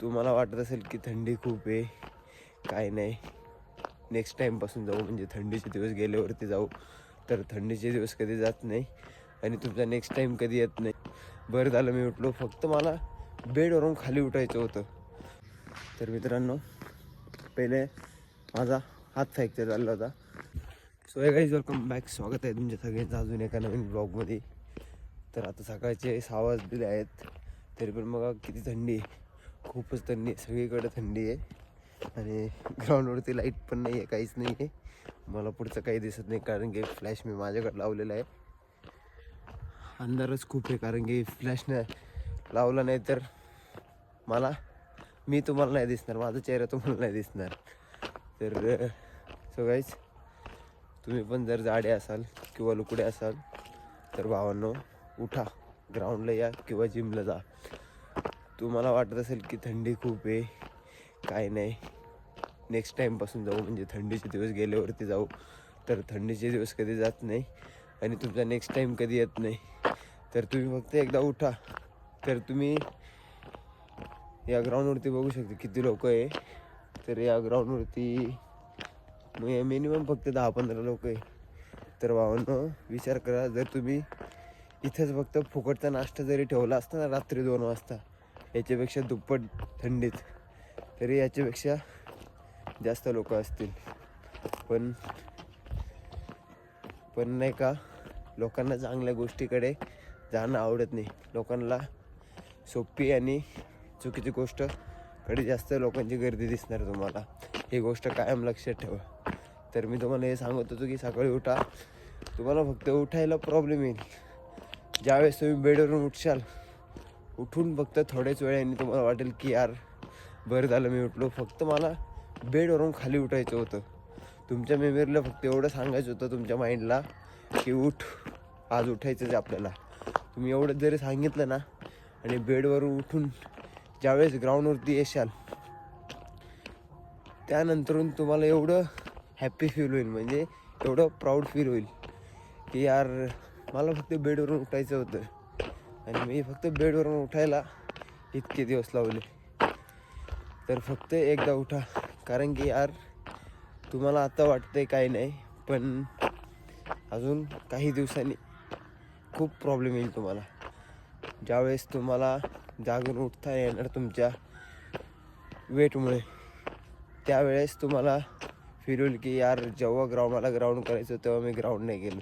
तुम्हाला वाटत असेल की थंडी खूप आहे. काय नाही. नेक्स्ट टाईमपासून जाऊ म्हणजे थंडीचे दिवस गेल्यावरती जाऊ. तर थंडीचे दिवस कधी जात नाही आणि तुमचा नेक्स्ट टाईम कधी येत नाही. बरं झालं मी उठलो. फक्त मला बेडवरून खाली उठायचं होतं. तर मित्रांनो पहिले माझा हात फ्रॅक्चर झाला होता. सो हे गाईज वेलकम बॅक स्वागत आहे तुमच्या सगळ्यांचं अजून एका नवीन ब्लॉगमध्ये तर आता सकाळचे सहा वाजलेले आहेत. तरी पण मग किती थंडी आहे. खूपच थंडी सगळीकडे थंडी आहे. आणि ग्राउंडवरती लाइट पण नाही आहे काहीच नाही आहे मला पुढचं काही दिसत नाही कारण की फ्लॅश मी माझ्याकडे लावलेला आहे. अंधारच खूप आहे कारण की फ्लॅश नाही लावला नाही तर मला मी तुम्हाला नाही दिसणार माझा चेहरा तुम्हाला नाही दिसणार. तर सो तुम्ही पण जर जाडे असाल किंवा लुकडे असाल तर भावांनो उठा ग्राउंडला या किंवा जिमला जा. तुम्हाला वाटत असेल की थंडी खूप आहे. काय नाही. नेक्स्ट टाईमपासून जाऊ म्हणजे थंडीचे दिवस गेल्यावरती जाऊ. तर थंडीचे दिवस कधी जात नाही आणि तुमचा नेक्स्ट टाईम कधी येत नाही. तर तुम्ही फक्त एकदा उठा. तर तुम्ही या ग्राउंडवरती बघू शकता किती लोक आहे. तर या ग्राउंडवरती मिनिमम फक्त दहा पंधरा लोक आहे. तर भावांनो विचार करा जर तुम्ही इथंच फक्त फुकटचा नाश्ता जरी ठेवला असता ना रात्री दोन वाजता याच्यापेक्षा दुप्पट थंडीत. तरी याच्यापेक्षा जास्त लोक असतील. पण पण नाही का लोकांना चांगल्या गोष्टीकडे जाणं आवडत नाही. लोकांना सोपी आणि चुकीची गोष्टकडे जास्त लोकांची गर्दी दिसणार तुम्हाला. ही गोष्ट कायम लक्षात ठेवा. तर मी तुम्हाला हे सांगत होतो की सकाळी उठा. तुम्हाला फक्त उठायला प्रॉब्लेम येईल. ज्यावेळेस तुम्ही बेडवरून उठशाल उठून फक्त थोड्याच वेळाने तुम्हाला वाटेल की यार बरं झालं मी उठलो. फक्त मला बेडवरून खाली उठायचं होतं. तुमच्या मेमरीला फक्त एवढं सांगायचं होतं तुमच्या माइंडला की उठ आज उठायचंच आहे आपल्याला. तुम्ही एवढं जरी सांगितलं ना आणि बेडवरून उठून ज्यावेळेस ग्राउंडवरती येशाल त्यानंतरून तुम्हाला एवढं हॅप्पी फील होईल. म्हणजे एवढं प्राऊड फील होईल की यार मला फक्त बेडवरून उठायचं होतं. आणि मी फक्त बेडवरून उठायला इतके दिवस लावले. तर फक्त एकदा उठा कारण की यार तुम्हाला आता वाटतंय काही नाही पण अजून काही दिवसांनी खूप प्रॉब्लेम येईल तुम्हाला. ज्यावेळेस तुम्हाला जागून उठता येणार तुमच्या वेटमुळे त्यावेळेस तुम्हाला फील की यार जेव्हा ग्राउंड मला ग्राउंड करायचं तेव्हा मी ग्राउंड नाही केलं.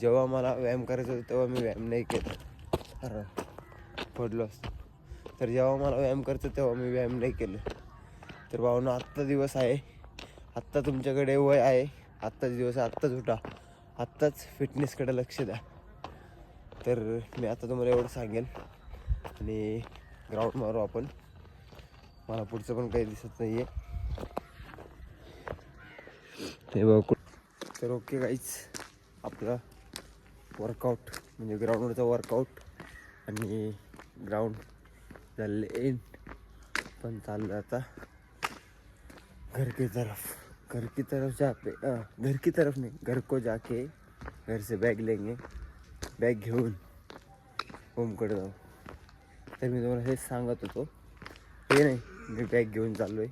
जेव्हा मला व्यायाम करायचं होतं तेव्हा मी व्यायाम नाही केला. अरे पडलो असतो तर जेव्हा मला व्यायाम करतो तेव्हा मी व्यायाम नाही केलं. तर भावना आत्ता दिवस आहे. आत्ता तुमच्याकडे वय आहे. आत्ताच दिवस आहे. आत्ताच उठा. आत्ताच फिटनेसकडे लक्ष द्या. तर मी आता तुम्हाला एवढं सांगेल आणि ग्राउंड मारू आपण. मला पुढचं पण काही दिसत नाही आहे ते बघ. तर ओके काहीच आपला वर्कआउट म्हणजे ग्राउंडवरचा वर्कआउट आणि ग्राउंड झाले एंड पण चाललं आता घर की तरफ. घर की तरफ जाके पे घर की तरफ नाही घर को जाके घर से बॅग लेंगे. बॅग घेऊन होमकडे जाऊ. तर मी तुम्हाला हेच सांगत होतो. हे नाही मी बॅग घेऊन चाललो आहे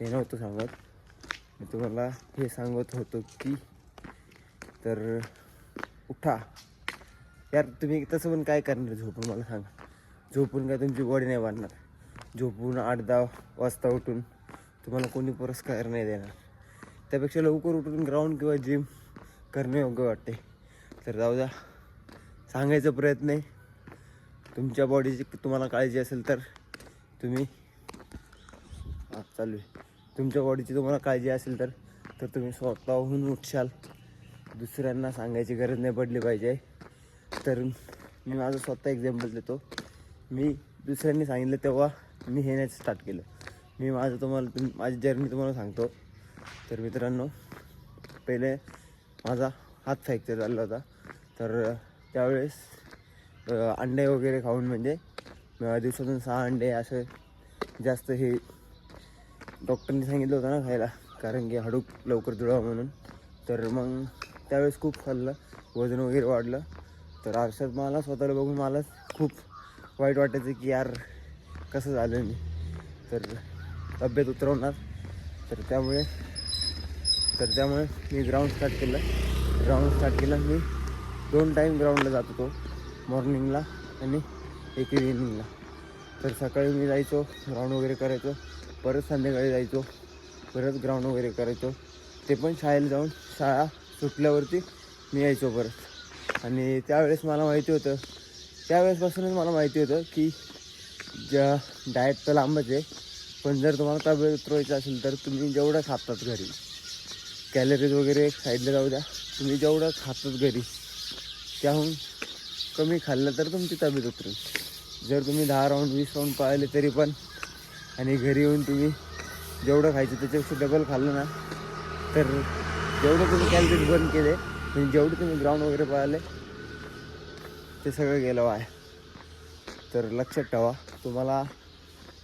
हे नव्हतं सांगत. मी तुम्हाला हे सांगत होतो की तर उठा. यार तुम्ही तसं पण काय करणार झोपून? मला सांगा. झोपून काय तुमची बॉडी नाही वाढणार झोपून आठ दहा वाजता उठून तुम्हाला कोणी पुरस्कार नाही देणार. त्यापेक्षा लवकर उठून ग्राउंड किंवा जिम करणे योग्य वाटते तर जाऊ द्या. सांगायचा प्रयत्न आहे. तुमच्या बॉडीची तुम्हाला काळजी असेल तर तुम्ही हां चालू आहे. तुमच्या बॉडीची तुम्हाला काळजी असेल तर तर तुम्ही स्वतःहून उठशाल. दुसऱ्यांना सांगायची गरज नाही पडली पाहिजे. तर मी माझं स्वतः एक्झाम्पल देतो मी दुसऱ्यांनी सांगितलं तेव्हा मी हे नाही स्टार्ट केलं. मी माझं तुम्हाला माझी जर्नी तुम्हाला सांगतो. तर मित्रांनो पहिले माझा हात फ्रॅक्चर झाला होता. तर त्यावेळेस अंडे वगैरे खाऊन म्हणजे दिवसातून सहा अंडे असं जास्त हे डॉक्टरनी सांगितलं होतं ना खायला. कारण की हाडूक लवकर जुळावं म्हणून. तर मग त्यावेळेस खूप खाल्लं. वजन वगैरे वाढलं. तर आरशात मला स्वतःला बघून मलाच खूप वाईट वाटायचं की यार कसं झालं मी तर तब्येत उतरवणार. तर त्यामुळे तर त्यामुळे मी ग्राउंड स्टार्ट केलं. ग्राउंड स्टार्ट केलं. मी दोन टाईम ग्राउंडला जात होतो. मॉर्निंगला आणि एक इव्हिनिंगला तर सकाळी मी जायचो ग्राउंड वगैरे करायचो. परत संध्याकाळी जायचो. परत ग्राउंड वगैरे करायचो. ते पण शाळेला जाऊन शाळा सुटल्यावरती मी यायचो परत. आणि त्यावेळेस मला माहिती होतं त्यावेळेसपासूनच मला माहिती होतं की ज्या डाएट तर लांबच आहे पण जर तुम्हाला तब्येत उतरवायचं असेल तर तुम्ही जेवढं खातात घरी कॅलरीज वगैरे साईडला जाऊ द्या तुम्ही जेवढं खातात घरी त्याहून कमी खाल्लं तर तुमची तब्येत उतरेल. जर तुम्ही दहा राऊंड वीस राऊंड पाळले तरी पण आणि घरी येऊन तुम्ही जेवढं खायचं त्याच्यापेक्षा डबल खाल्लं ना तर जेवढं तुम्ही कॅलरीज बर्न केले म्हणजे जेवढे तुम्ही ग्राउंड वगैरे पाहिले ते सगळं गेलं आहे तर लक्षात ठेवा तुम्हाला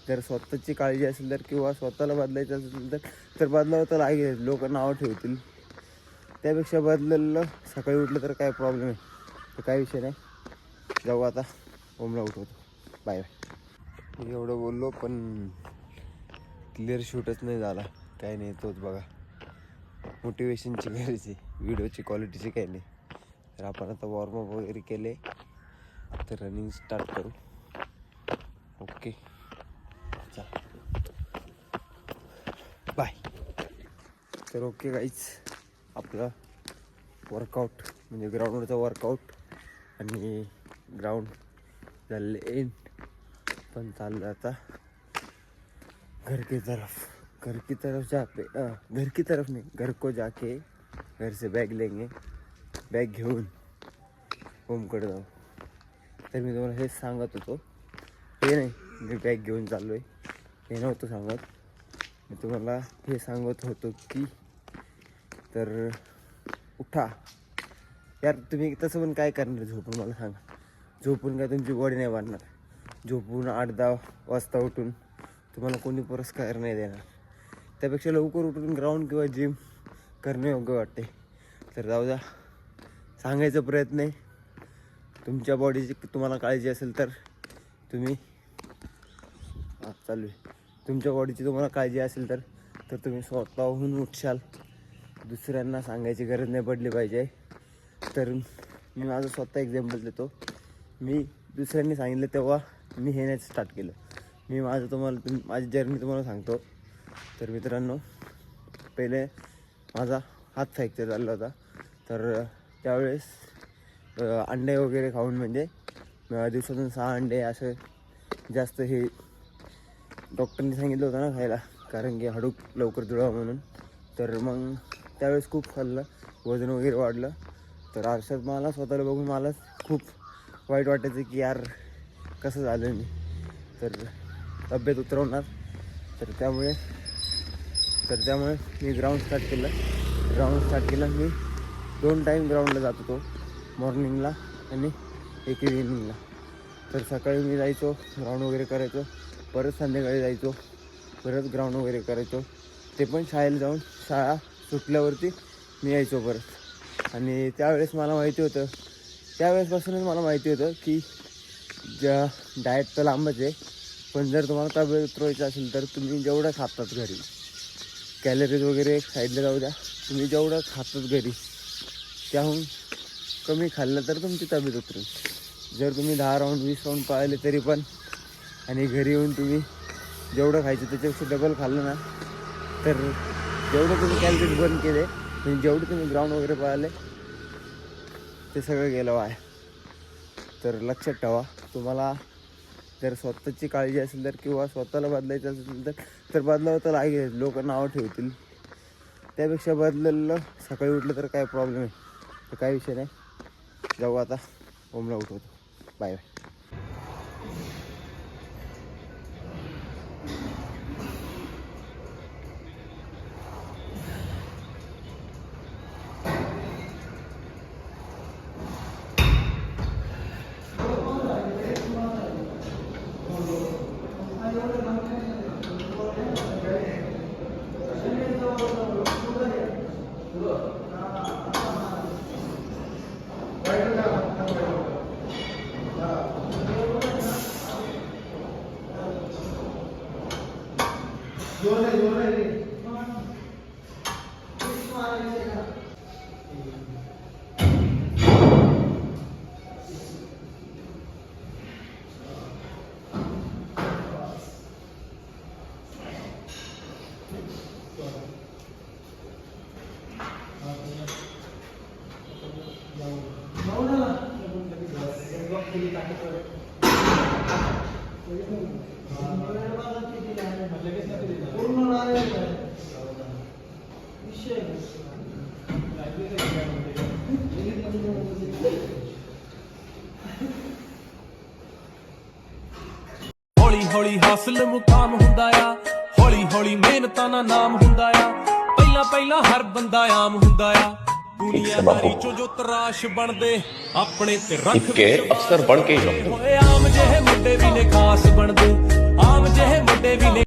जर स्वतःची काळजी असेल तर किंवा स्वतःला बदलायचं असेल तर तर बदलावं तर लागेल. लोक नावं ठेवतील. त्यापेक्षा बदललेलं सकाळी उठलं तर काय प्रॉब्लेम आहे? तर काय विषय नाही. जाऊ आता ओमला उठवतो. बाय बाय एवढं बोललो पण क्लिअर शूटच नाही झाला. काय नाही तोच बघा. मोटिवेशनची गरज आहे. व्हिडिओची क्वालिटीची काही नाही. तर आपण आता वॉर्मअप वगैरे केले. तर रनिंग स्टार्ट करू. ओके चला. बाय तर ओके गाईच आपलं वर्कआउट म्हणजे ग्राउंडवरचा वर्कआउट आणि ग्राउंड झाले एंड पण चाललं आता घर की तरफ घर की तरफ जा पे घर की तरफ नहीं घर को जाके घर से बॅग लेंगे। बॅग घेऊन होमकडे जाऊ. तर मी तुम्हाला हेच सांगत होतो. हे नाही मी बॅग घेऊन चाललो आहे हे नव्हतं सांगत. मी तुम्हाला हे सांगत होतो की तर उठा. यार तुम्ही तसं पण काय करणार झोपून मला सांगा. झोपून काय तुमची बॉडी नाही वाढणार झोपून आठ दहा वाजता उठून तुम्हाला कोणी पुरस्कार नाही देणार. त्यापेक्षा लवकर उठून ग्राउंड किंवा जिम करणे योग्य वाटते. तर जाऊ द्या. सांगायचा प्रयत्न आहे. तुमच्या बॉडीची तुम्हाला काळजी असेल तर तुम्ही हां चालू आहे. तुमच्या बॉडीची तुम्हाला काळजी असेल तर तर तुम्ही स्वतःहून उठशाल. दुसऱ्यांना सांगायची गरज नाही पडली पाहिजे. तर मी माझं स्वतः एक्झाम्पल देतो. मी दुसऱ्यांनी सांगितलं तेव्हा मी हे नाही स्टार्ट केलं. मी माझं तुम्हाला तुम माझी जर्नी तुम्हाला सांगतो. तर मित्रांनो पहिले माझा हात फ्रॅक्चर झाला होता. तर त्यावेळेस अंडे वगैरे खाऊन म्हणजे दिवसातून सहा अंडे असं जास्त हे डॉक्टरनी सांगितलं होतं ना खायला कारण की हाडूक लवकर जुळावं म्हणून. तर मग त्यावेळेस खूप खाल्लं वजन वगैरे वाढलं. तर आरशात मला स्वतःला बघून मला खूप वाईट वाटायचं की यार कसं झालं मी. तर तब्येत उतरवणार. तर त्यामुळे तर त्यामुळे मी ग्राउंड स्टार्ट केलं. ग्राउंड स्टार्ट केलं. मी दोन टाईम ग्राउंडला जात होतो. मॉर्निंगला आणि एक इव्हिनिंगला तर सकाळी मी जायचो ग्राउंड वगैरे करायचो. परत संध्याकाळी जायचो. परत ग्राउंड वगैरे करायचो. ते पण शाळेला जाऊन शाळा सुटल्यावरती मी यायचो परत. आणि त्यावेळेस मला माहिती होतं त्यावेळेसपासूनच मला माहिती होतं की ज्या डाएट तर लांबच आहे. पण जर तुम्हाला तब्येत उतरवायची असेल तर तुम्ही जेवढं खातात घरी कॅलरीज वगैरे साईडला जाऊ द्या. तुम्ही जेवढं खातात घरी त्याहून कमी खाल्लं तर तुमची तब्येत उतरेल. जर तुम्ही दहा राऊंड वीस राऊंड पाळले तरी पण आणि घरी येऊन तुम्ही जेवढं खायचं त्याच्यापेक्षा डबल खाल्लं ना तर जेवढं तुम्ही कॅलरीज बर्न केले म्हणजे जेवढे तुम्ही ग्राउंड वगैरे पाळले ते सगळं गेलं आहे तर लक्षात ठेवा तुम्हाला जर स्वतःची काळजी असेल तर किंवा स्वतःला बदलायचं असेल तर तर बदलावं तर लागेल लोक नावं ठेवतील. त्यापेक्षा बदललेलं सकाळी उठलं तर काय प्रॉब्लेम आहे? तर काय विषय नाही. जाऊ आता. ओमला उठवतो. बाय बाय जोर जोर Thank you. ਹੌਲੀ ਹੌਲੀ ਹਾਸਲ ਮੁਕਾਮ ਹੁੰਦਾ ਆ ਹੌਲੀ ਹੌਲੀ ਮਿਹਨਤਾਂ ਦਾ ਨਾਮ ਹੁੰਦਾ ਆ ਪਹਿਲਾਂ ਪਹਿਲਾਂ ਹਰ ਬੰਦਾ ਆਮ ਹੁੰਦਾ ਆ ਦੁਨੀਆਦਾਰੀ ਚੋਂ ਜੋ ਤਰਾਸ਼ ਬਣਦੇ ਆਪਣੇ ਤੇ ਰੱਖ ਇੱਕੇ ਵਿਸ਼ਵਾਸ ਅਫਸਰ ਬਣ ਕੇ ਹੀ ਰਹੋ ਓਏ ਆਮ ਜਿਹੇ ਮੁੰਡੇ ਵੀ ਨੇ ਖਾਸ ਬਣਦੇ ਆਮ ਜਿਹੇ ਮੁੰਡੇ ਵੀ ਨੇ